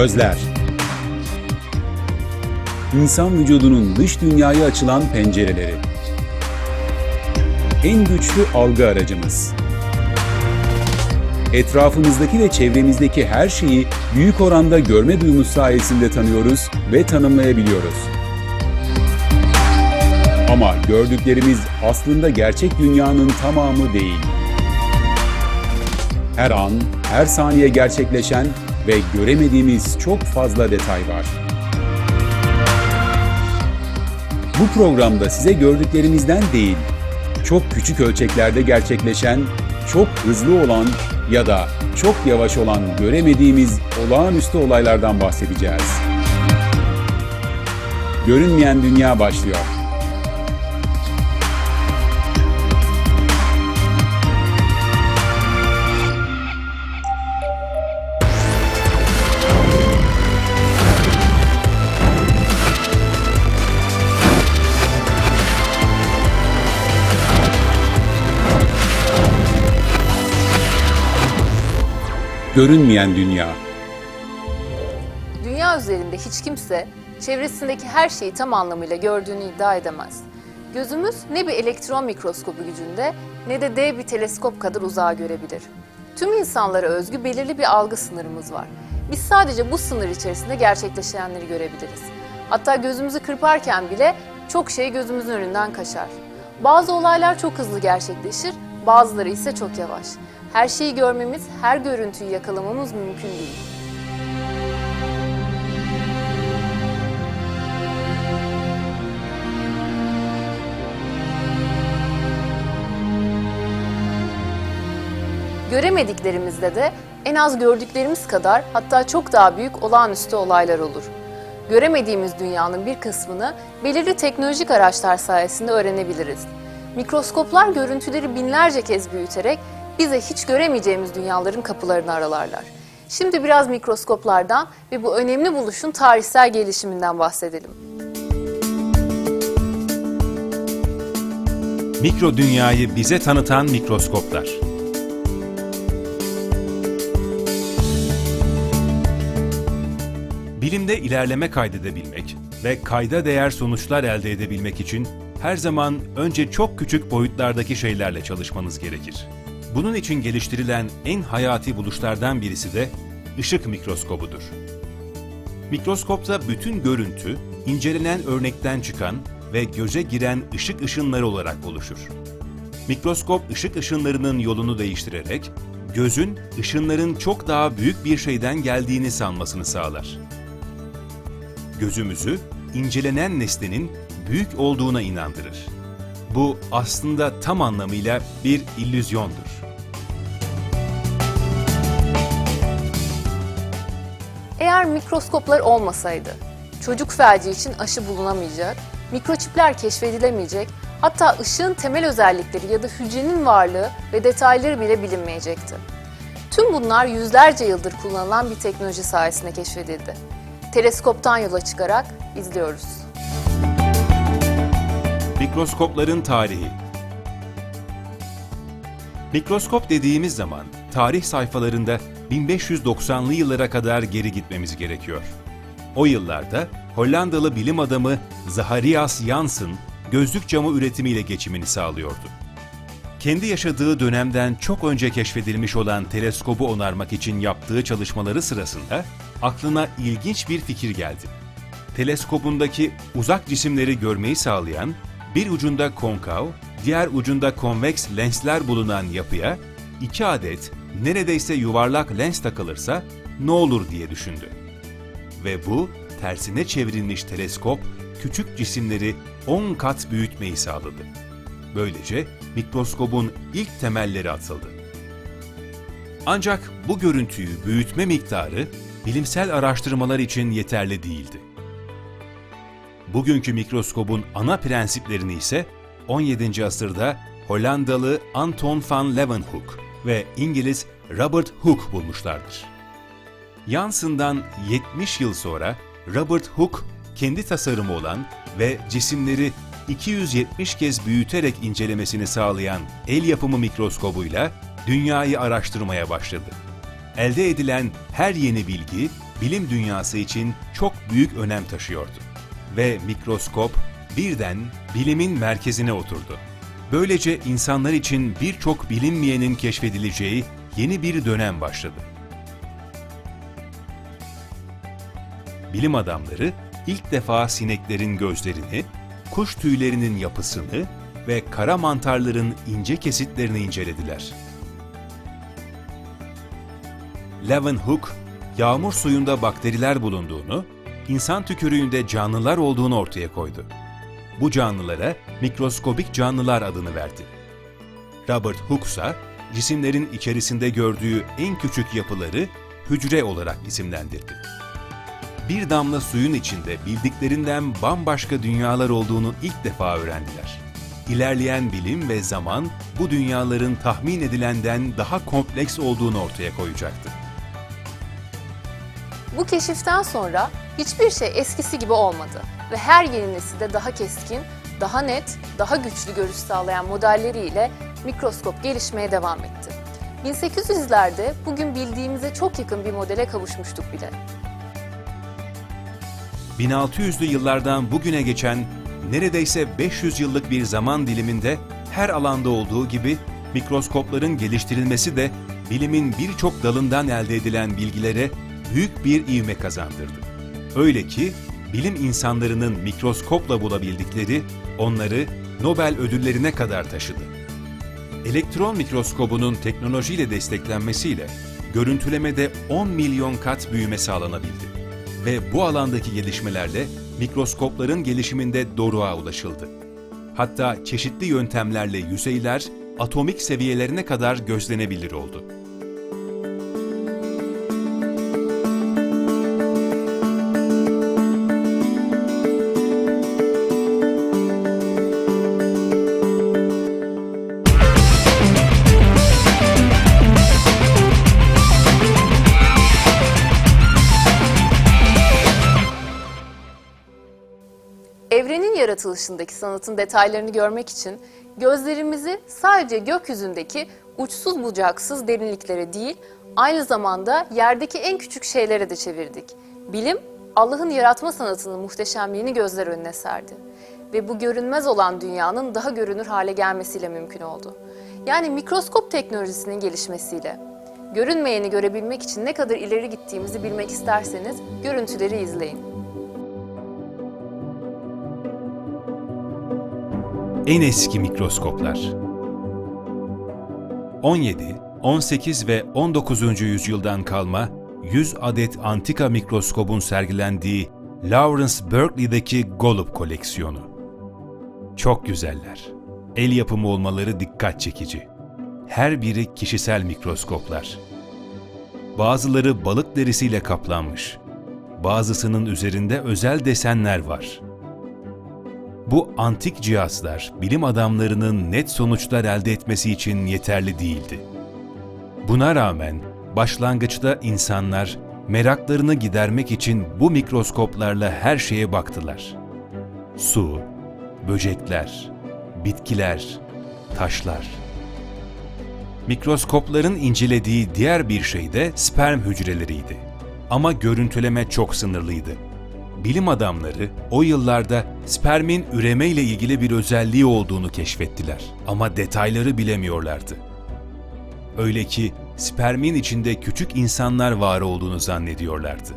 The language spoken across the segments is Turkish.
Gözler İnsan vücudunun dış dünyaya açılan pencereleri. En güçlü algı aracımız. Etrafımızdaki ve çevremizdeki her şeyi büyük oranda görme duyumuz sayesinde tanıyoruz ve tanımlayabiliyoruz. Ama gördüklerimiz aslında gerçek dünyanın tamamı değil. Her an, her saniye gerçekleşen ve göremediğimiz çok fazla detay var. Bu programda size gördüklerimizden değil, çok küçük ölçeklerde gerçekleşen, çok hızlı olan ya da çok yavaş olan göremediğimiz olağanüstü olaylardan bahsedeceğiz. Görünmeyen dünya başlıyor. Görünmeyen dünya. Dünya üzerinde hiç kimse çevresindeki her şeyi tam anlamıyla gördüğünü iddia edemez. Gözümüz ne bir elektron mikroskobu gücünde ne de dev bir teleskop kadar uzağa görebilir. Tüm insanlara özgü belirli bir algı sınırımız var. Biz sadece bu sınır içerisinde gerçekleşenleri görebiliriz. Hatta gözümüzü kırparken bile çok şey gözümüzün önünden kaçar. Bazı olaylar çok hızlı gerçekleşir, bazıları ise çok yavaş. Her şeyi görmemiz, her görüntüyü yakalamamız mümkün değil. Göremediklerimizde de en az gördüklerimiz kadar hatta çok daha büyük olağanüstü olaylar olur. Göremediğimiz dünyanın bir kısmını belirli teknolojik araçlar sayesinde öğrenebiliriz. Mikroskoplar görüntüleri binlerce kez büyüterek bize hiç göremeyeceğimiz dünyaların kapılarını aralarlar. Şimdi biraz mikroskoplardan ve bu önemli buluşun tarihsel gelişiminden bahsedelim. Mikro dünyayı bize tanıtan mikroskoplar. Bilimde ilerleme kaydedebilmek ve kayda değer sonuçlar elde edebilmek için her zaman önce çok küçük boyutlardaki şeylerle çalışmanız gerekir. Bunun için geliştirilen en hayati buluşlardan birisi de ışık mikroskobudur. Mikroskopta bütün görüntü, incelenen örnekten çıkan ve göze giren ışık ışınları olarak oluşur. Mikroskop ışık ışınlarının yolunu değiştirerek gözün ışınların çok daha büyük bir şeyden geldiğini sanmasını sağlar. Gözümüzü incelenen nesnenin büyük olduğuna inandırır. Bu aslında tam anlamıyla bir illüzyondur. Eğer mikroskoplar olmasaydı, çocuk felci için aşı bulunamayacak, mikroçipler keşfedilemeyecek, hatta ışığın temel özellikleri ya da hücrenin varlığı ve detayları bile bilinmeyecekti. Tüm bunlar yüzlerce yıldır kullanılan bir teknoloji sayesinde keşfedildi. Teleskoptan yola çıkarak izliyoruz. Mikroskopların tarihi Mikroskop dediğimiz zaman tarih sayfalarında 1590'lı yıllara kadar geri gitmemiz gerekiyor. O yıllarda Hollandalı bilim adamı Zacharias Janssen gözlük camı üretimiyle geçimini sağlıyordu. Kendi yaşadığı dönemden çok önce keşfedilmiş olan teleskobu onarmak için yaptığı çalışmaları sırasında aklına ilginç bir fikir geldi. Teleskobundaki uzak cisimleri görmeyi sağlayan, bir ucunda konkav, diğer ucunda konveks lensler bulunan yapıya iki adet neredeyse yuvarlak lens takılırsa ne olur diye düşündü. Ve bu tersine çevrilmiş teleskop küçük cisimleri 10 kat büyütmeyi sağladı. Böylece mikroskobun ilk temelleri atıldı. Ancak bu görüntüyü büyütme miktarı bilimsel araştırmalar için yeterli değildi. Bugünkü mikroskobun ana prensiplerini ise 17. asırda Hollandalı Anton van Leeuwenhoek ve İngiliz Robert Hooke bulmuşlardır. Janssen'dan 70 yıl sonra Robert Hooke kendi tasarımı olan ve cisimleri 270 kez büyüterek incelemesini sağlayan el yapımı mikroskobuyla dünyayı araştırmaya başladı. Elde edilen her yeni bilgi bilim dünyası için çok büyük önem taşıyordu. Ve mikroskop birden bilimin merkezine oturdu. Böylece insanlar için birçok bilinmeyenin keşfedileceği yeni bir dönem başladı. Bilim adamları ilk defa sineklerin gözlerini, kuş tüylerinin yapısını ve kara mantarların ince kesitlerini incelediler. Leeuwenhoek, yağmur suyunda bakteriler bulunduğunu, insan tükürüğünde canlılar olduğunu ortaya koydu. Bu canlılara mikroskobik canlılar adını verdi. Robert Hooke ise cisimlerin içerisinde gördüğü en küçük yapıları hücre olarak isimlendirdi. Bir damla suyun içinde bildiklerinden bambaşka dünyalar olduğunu ilk defa öğrendiler. İlerleyen bilim ve zaman bu dünyaların tahmin edilenden daha kompleks olduğunu ortaya koyacaktı. Bu keşiften sonra hiçbir şey eskisi gibi olmadı ve her yeni nesilde daha keskin, daha net, daha güçlü görüş sağlayan modelleriyle mikroskop gelişmeye devam etti. 1800'lerde bugün bildiğimize çok yakın bir modele kavuşmuştuk bile. 1600'lü yıllardan bugüne geçen neredeyse 500 yıllık bir zaman diliminde her alanda olduğu gibi mikroskopların geliştirilmesi de bilimin birçok dalından elde edilen bilgilere büyük bir ivme kazandırdı. Öyle ki bilim insanlarının mikroskopla bulabildikleri onları Nobel ödüllerine kadar taşıdı. Elektron mikroskobunun teknolojiyle desteklenmesiyle görüntülemede 10 milyon kat büyüme sağlanabildi ve bu alandaki gelişmelerle mikroskopların gelişiminde doruğa ulaşıldı. Hatta çeşitli yöntemlerle yüzeyler atomik seviyelerine kadar gözlenebilir oldu. Evrenin yaratılışındaki sanatın detaylarını görmek için gözlerimizi sadece gökyüzündeki uçsuz bucaksız derinliklere değil, aynı zamanda yerdeki en küçük şeylere de çevirdik. Bilim, Allah'ın yaratma sanatının muhteşemliğini gözler önüne serdi. Ve bu görünmez olan dünyanın daha görünür hale gelmesiyle mümkün oldu. Yani mikroskop teknolojisinin gelişmesiyle. Görünmeyeni görebilmek için ne kadar ileri gittiğimizi bilmek isterseniz görüntüleri izleyin. En eski mikroskoplar 17, 18 ve 19. yüzyıldan kalma 100 adet antika mikroskobun sergilendiği Lawrence Berkeley'deki Golub koleksiyonu. Çok güzeller. El yapımı olmaları dikkat çekici. Her biri kişisel mikroskoplar. Bazıları balık derisiyle kaplanmış. Bazısının üzerinde özel desenler var. Bu antik cihazlar bilim adamlarının net sonuçlar elde etmesi için yeterli değildi. Buna rağmen başlangıçta insanlar meraklarını gidermek için bu mikroskoplarla her şeye baktılar. Su, böcekler, bitkiler, taşlar. Mikroskopların incelediği diğer bir şey de sperm hücreleriydi. Ama görüntüleme çok sınırlıydı bilim adamları o yıllarda spermin üreme ile ilgili bir özelliği olduğunu keşfettiler ama detayları bilemiyorlardı. Öyle ki spermin içinde küçük insanlar var olduğunu zannediyorlardı.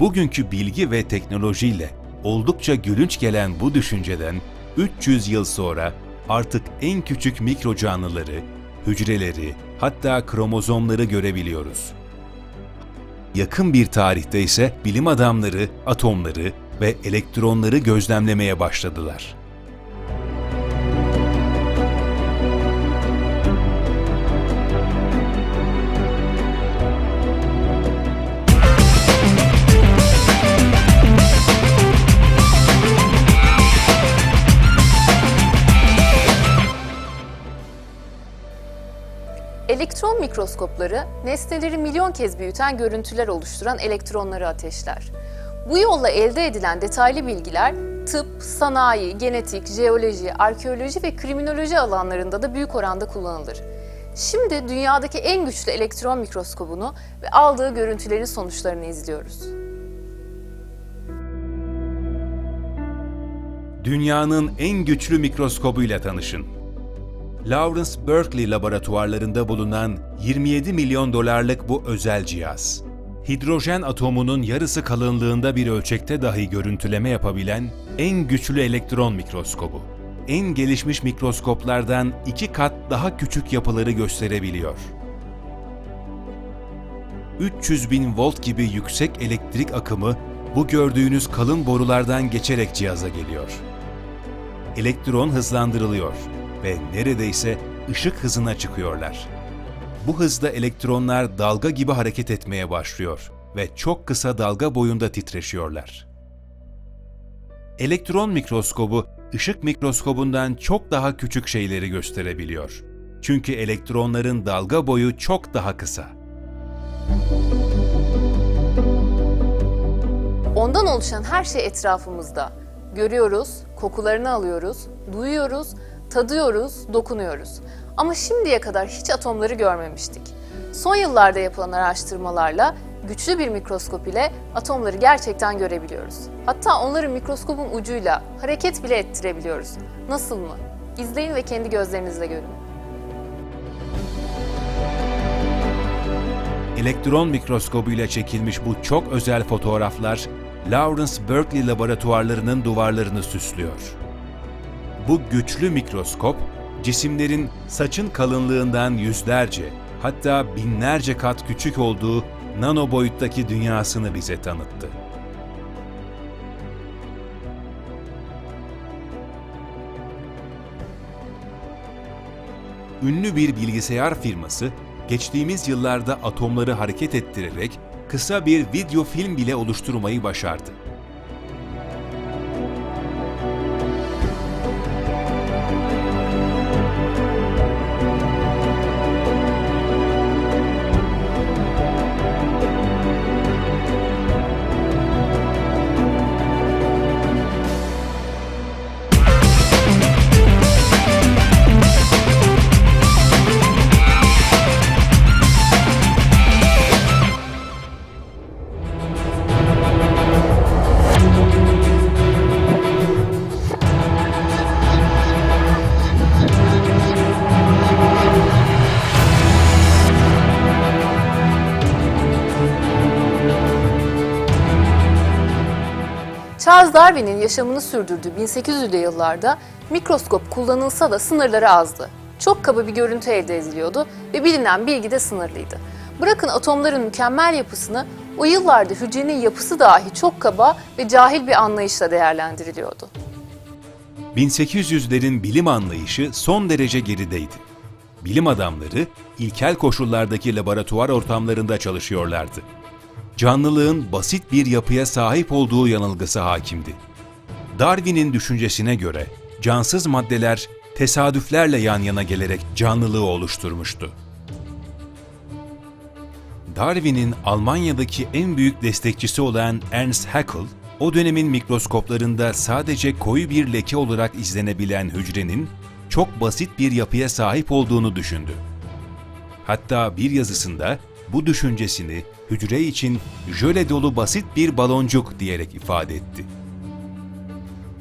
Bugünkü bilgi ve teknolojiyle oldukça gülünç gelen bu düşünceden 300 yıl sonra artık en küçük mikro canlıları, hücreleri, hatta kromozomları görebiliyoruz. Yakın bir tarihte ise bilim adamları atomları ve elektronları gözlemlemeye başladılar. Elektron mikroskopları nesneleri milyon kez büyüten görüntüler oluşturan elektronları ateşler. Bu yolla elde edilen detaylı bilgiler tıp, sanayi, genetik, jeoloji, arkeoloji ve kriminoloji alanlarında da büyük oranda kullanılır. Şimdi dünyadaki en güçlü elektron mikroskobunu ve aldığı görüntülerin sonuçlarını izliyoruz. Dünyanın en güçlü mikroskobuyla tanışın. Lawrence Berkeley laboratuvarlarında bulunan 27 milyon dolarlık bu özel cihaz. Hidrojen atomunun yarısı kalınlığında bir ölçekte dahi görüntüleme yapabilen en güçlü elektron mikroskobu. En gelişmiş mikroskoplardan iki kat daha küçük yapıları gösterebiliyor. 300 bin volt gibi yüksek elektrik akımı bu gördüğünüz kalın borulardan geçerek cihaza geliyor. Elektron hızlandırılıyor ve neredeyse ışık hızına çıkıyorlar. Bu hızda elektronlar dalga gibi hareket etmeye başlıyor ve çok kısa dalga boyunda titreşiyorlar. Elektron mikroskobu ışık mikroskobundan çok daha küçük şeyleri gösterebiliyor. Çünkü elektronların dalga boyu çok daha kısa. Ondan oluşan her şey etrafımızda. Görüyoruz, kokularını alıyoruz, duyuyoruz, tadıyoruz, dokunuyoruz. Ama şimdiye kadar hiç atomları görmemiştik. Son yıllarda yapılan araştırmalarla güçlü bir mikroskop ile atomları gerçekten görebiliyoruz. Hatta onları mikroskopun ucuyla hareket bile ettirebiliyoruz. Nasıl mı? İzleyin ve kendi gözlerinizle görün. Elektron mikroskobuyla çekilmiş bu çok özel fotoğraflar Lawrence Berkeley laboratuvarlarının duvarlarını süslüyor. Bu güçlü mikroskop cisimlerin saçın kalınlığından yüzlerce hatta binlerce kat küçük olduğu nano boyuttaki dünyasını bize tanıttı. ünlü bir bilgisayar firması geçtiğimiz yıllarda atomları hareket ettirerek kısa bir video film bile oluşturmayı başardı. Charles Darwin'in yaşamını sürdürdüğü 1800'lü yıllarda mikroskop kullanılsa da sınırları azdı. Çok kaba bir görüntü elde ediliyordu ve bilinen bilgi de sınırlıydı. Bırakın atomların mükemmel yapısını, o yıllarda hücrenin yapısı dahi çok kaba ve cahil bir anlayışla değerlendiriliyordu. 1800'lerin bilim anlayışı son derece gerideydi. Bilim adamları ilkel koşullardaki laboratuvar ortamlarında çalışıyorlardı. Canlılığın basit bir yapıya sahip olduğu yanılgısı hakimdi. Darwin'in düşüncesine göre cansız maddeler tesadüflerle yan yana gelerek canlılığı oluşturmuştu. Darwin'in Almanya'daki en büyük destekçisi olan Ernst Haeckel, o dönemin mikroskoplarında sadece koyu bir leke olarak izlenebilen hücrenin çok basit bir yapıya sahip olduğunu düşündü. Hatta bir yazısında bu düşüncesini hücre için jöle dolu basit bir baloncuk diyerek ifade etti.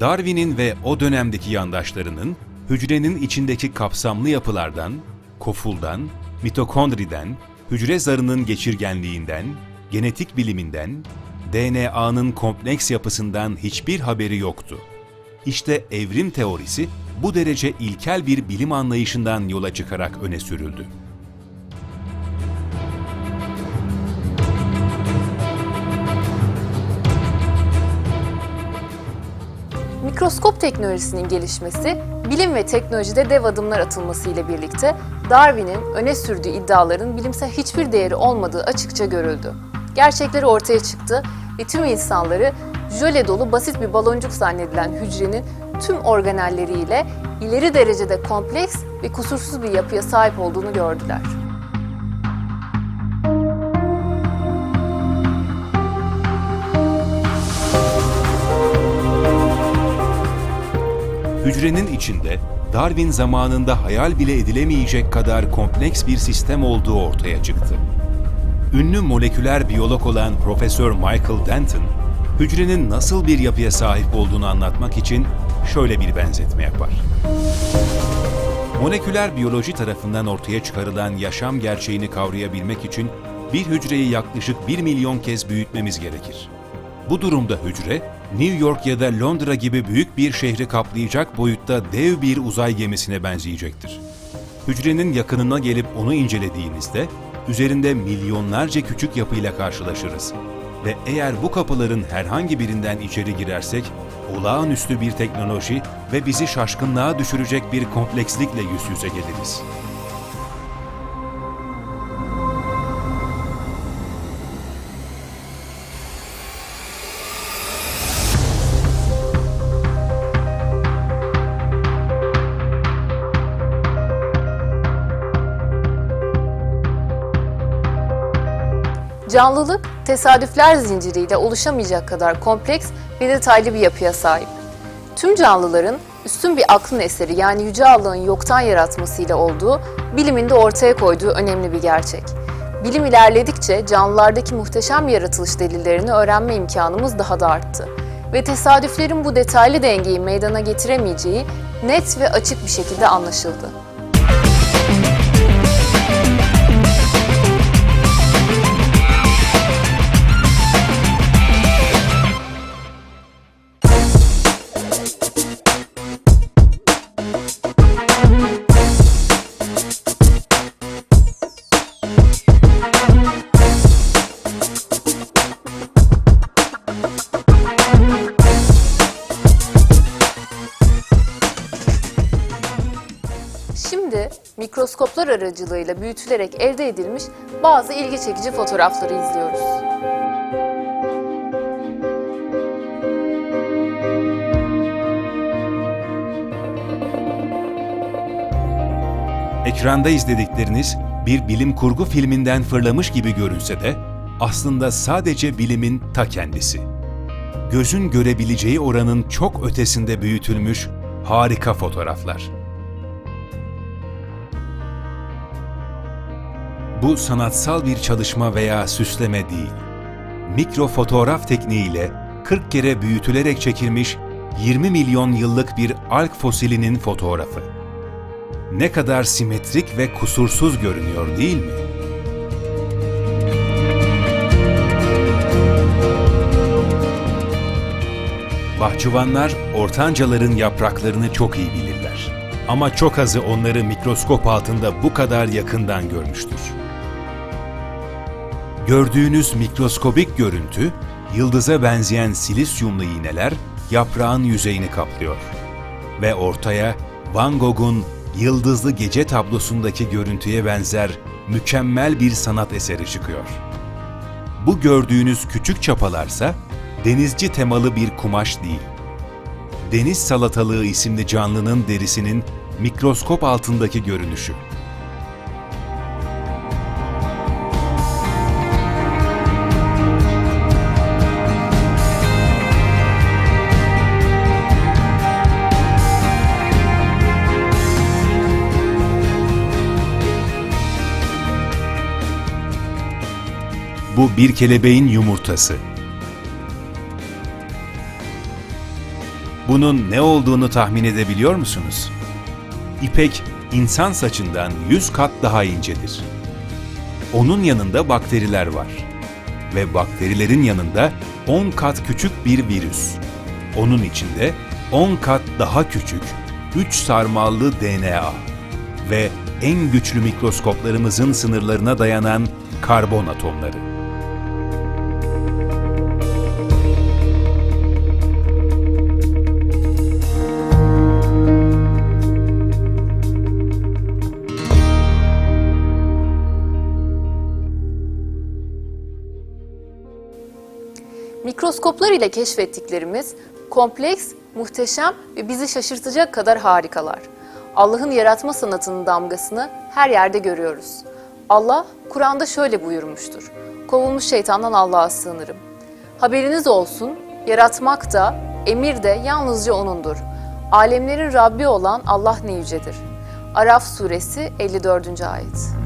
Darwin'in ve o dönemdeki yandaşlarının hücrenin içindeki kapsamlı yapılardan, kofuldan, mitokondriden, hücre zarının geçirgenliğinden, genetik biliminden, DNA'nın kompleks yapısından hiçbir haberi yoktu. İşte evrim teorisi bu derece ilkel bir bilim anlayışından yola çıkarak öne sürüldü. Mikroskop teknolojisinin gelişmesi, bilim ve teknolojide dev adımlar atılması ile birlikte Darwin'in öne sürdüğü iddiaların bilimsel hiçbir değeri olmadığı açıkça görüldü. Gerçekleri ortaya çıktı ve tüm insanları jöle dolu basit bir baloncuk zannedilen hücrenin tüm organelleriyle ileri derecede kompleks ve kusursuz bir yapıya sahip olduğunu gördüler. Hücrenin içinde Darwin zamanında hayal bile edilemeyecek kadar kompleks bir sistem olduğu ortaya çıktı. Ünlü moleküler biyolog olan Profesör Michael Denton, hücrenin nasıl bir yapıya sahip olduğunu anlatmak için şöyle bir benzetme yapar. Moleküler biyoloji tarafından ortaya çıkarılan yaşam gerçeğini kavrayabilmek için bir hücreyi yaklaşık 1 milyon kez büyütmemiz gerekir. Bu durumda hücre, New York ya da Londra gibi büyük bir şehri kaplayacak boyutta dev bir uzay gemisine benzeyecektir. Hücrenin yakınına gelip onu incelediğinizde, üzerinde milyonlarca küçük yapıyla karşılaşırız. Ve eğer bu kapıların herhangi birinden içeri girersek, olağanüstü bir teknoloji ve bizi şaşkınlığa düşürecek bir komplekslikle yüz yüze geliriz. Canlılık, tesadüfler zinciriyle oluşamayacak kadar kompleks ve detaylı bir yapıya sahip. Tüm canlıların üstün bir aklın eseri yani Yüce Allah'ın yoktan yaratmasıyla olduğu, bilimin de ortaya koyduğu önemli bir gerçek. Bilim ilerledikçe canlılardaki muhteşem yaratılış delillerini öğrenme imkanımız daha da arttı. Ve tesadüflerin bu detaylı dengeyi meydana getiremeyeceği net ve açık bir şekilde anlaşıldı. Mikroskoplar aracılığıyla büyütülerek elde edilmiş bazı ilgi çekici fotoğrafları izliyoruz. Ekranda izledikleriniz bir bilim kurgu filminden fırlamış gibi görünse de aslında sadece bilimin ta kendisi. Gözün görebileceği oranın çok ötesinde büyütülmüş harika fotoğraflar. Bu sanatsal bir çalışma veya süsleme değil. Mikro fotoğraf tekniğiyle 40 kere büyütülerek çekilmiş 20 milyon yıllık bir alg fosilinin fotoğrafı. Ne kadar simetrik ve kusursuz görünüyor değil mi? Bahçıvanlar ortancaların yapraklarını çok iyi bilirler. Ama çok azı onları mikroskop altında bu kadar yakından görmüştür. Gördüğünüz mikroskobik görüntü, yıldıza benzeyen silisyumlu iğneler yaprağın yüzeyini kaplıyor. Ve ortaya Van Gogh'un Yıldızlı Gece tablosundaki görüntüye benzer mükemmel bir sanat eseri çıkıyor. Bu gördüğünüz küçük çapalarsa denizci temalı bir kumaş değil. Deniz salatalığı isimli canlının derisinin mikroskop altındaki görünüşü. Bu bir kelebeğin yumurtası. Bunun ne olduğunu tahmin edebiliyor musunuz? İpek insan saçından 100 kat daha incedir. Onun yanında bakteriler var. Ve bakterilerin yanında 10 kat küçük bir virüs. Onun içinde 10 kat daha küçük 3 sarmallı DNA ve en güçlü mikroskoplarımızın sınırlarına dayanan karbon atomları. Mikroskoplar ile keşfettiklerimiz kompleks, muhteşem ve bizi şaşırtacak kadar harikalar. Allah'ın yaratma sanatının damgasını her yerde görüyoruz. Allah Kur'an'da şöyle buyurmuştur. Kovulmuş şeytandan Allah'a sığınırım. Haberiniz olsun, yaratmak da, emir de yalnızca O'nundur. Alemlerin Rabbi olan Allah ne yücedir. Araf suresi 54. ayet.